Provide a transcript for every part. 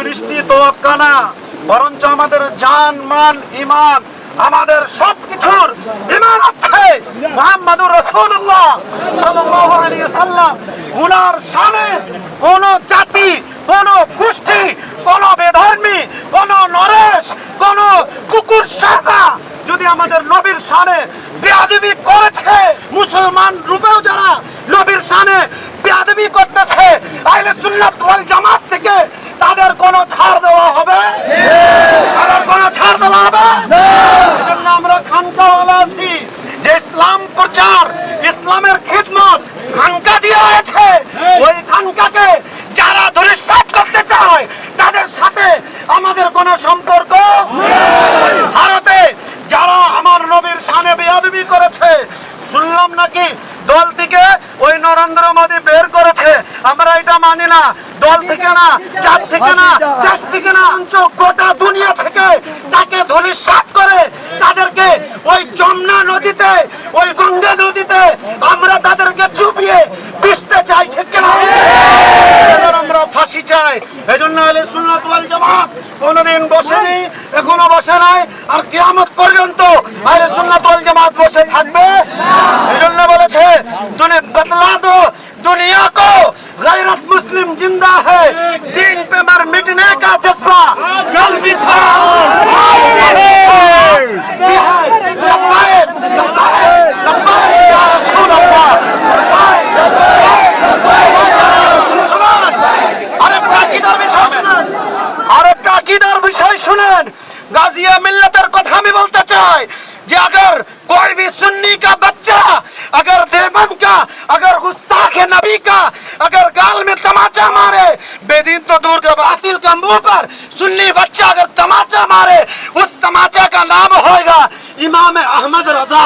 বৃষ্টি তোয়াক্কা না বরঞ্চ আমাদের জান, মান ইমান আমাদের সবকিছুর ইমান আছে মোহাম্মদুর রাসূলুল্লাহ সাল্লাল্লাহু আলাইহি সাল্লাম শানে কোন জাতি, কোন গোষ্ঠী, কোন বেধর্মী, কোন নরেশ, কোন কুকুর শাখা যদি আমাদের নবীর শানে বেয়াদবি করেছে, মুসলমান রূপেও যারা নবীর শানে বেয়াদবি করতেছে আহলে সুন্নাত ওয়াল জামাত থেকে তাদের কোনো ছাড় দেওয়া হবে? তাদের কোনো ছাড় দেওয়া হবে? আমরা খানকাওয়ালা আছি যে ইসলাম প্রচার, ইসলামের খিদমত খানকা দিয়ে হয়েছে, ওই খানকাকে যারা ধরিসাত করতে চায়, তাদের সাথে আমাদের কোনো সম্পর্ক ভারতে যারা আমার নবীর সানে বেয়াদবি করেছে, শুনলাম নাকি দল থেকে ওই নরেন্দ্র মোদী বের করেছে আমরা এটা মানি না। দল থেকে না চার থেকে না, দেশ থেকে না, গোটা দুনিয়া থেকে তাকে ধুলির সাত করে তাদেরকে ওই যমুনা নদীতে, ওই গঙ্গা নদীতে আমরা তাদেরকে চুপিয়ে পিসতে চাই, ঠিক কিনা? আমরা ফাঁসি চাই। এই জন্য আলে সুনাত ওয়াল জামাত কোনোদিন বসেনি, এখনও বসে নাই, আর কিয়ামত পর্যন্ত আরে সুন্নাত ওয়াল জামাত বসে থাকবে। এই জন্য বলেছে তুমি বদলা দো, দুনিয়া কো गैरत मुस्लिम जिंदा है दीन पे मर मिटने का जज्बा कल भी था आज भी है। भी है। लब्बाइक, लब्बाइक, लब्बाइक या रसूल अल्लाह। लब्बाइक, लब्बाइक, लब्बाइक या रसूल শুনুন, আরেকটা আকিদার বিষয় শুনুন আরেকটা আকিদার বিষয় শুনেন গাজিয়া মিল্লাতের কথা আমি বলতে চাই যে अगर कोई भी सुन्नी का बच्चा अगर देवबंद का अगर गुस्ताख नबी का अगर गाल में तमाचा मारे बेदीन तो दूर का बातिल का मुंह पर सुन्नी बच्चा अगर तमाचा मारे उस तमाचा का नाम होगा इमाम अहमद रजा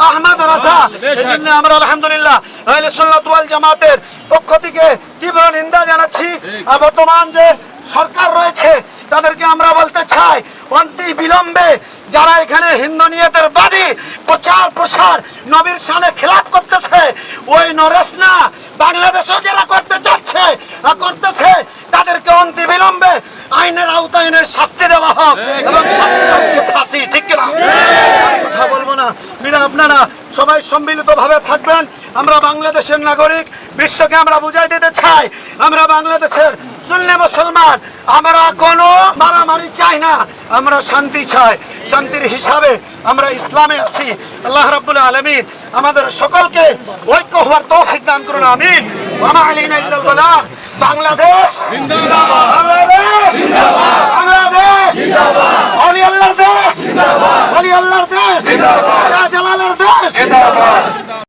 আহমদ রাজা এজন্য আমরা আলহামদুলিল্লাহ আহলে সুন্নাত ওয়াল জামাতের পক্ষ থেকে তীব্র নিন্দা জানাচ্ছি আর বর্তমান যে সরকার রয়েছে তাদেরকে আমরা বলতে চাই অন্তি বিলম্বে যারা এখানে হিন্দু নিয়তের বাদী প্রচার প্রসার নবীর সামনে খেলাপ করতেছে ওই নরেশ না বাংলাদেশেও যারা করতে চাচ্ছে করতেছে, তাদেরকে অন্তি বিলম্বে আইনের আওতায় এনে শাস্তি দেওয়া হোক এবং ফাঁসি, ঠিক কিনা? কথা বলব না। বিনা আপনারা সবাই সম্মিলিত ভাবে থাকবেন। আমরা বাংলাদেশের নাগরিক, বিশ্বকে আমরা বুঝাই দিতে চাই। আমরা বাংলাদেশের সুন্নি মুসলমান, আমরা কোনো মারামারি চাই না। আমরা শান্তি চাই। শান্তির হিসাবে আমরা ইসলামে আসি আল্লাহ রাবুল আলমিন আমাদের সকলকে ঐক্য হওয়ার তৌফিক দান করুন আমিন। ওয়া মা আলাইনা ইল্লাল বালাগ বাংলাদেশ বাংলাদেশ জিন্দাবাদ। বাংলাদেশ অলি আল্লাহর দেশ অলি আল্লাহর দেশ শাহজালালের দেশ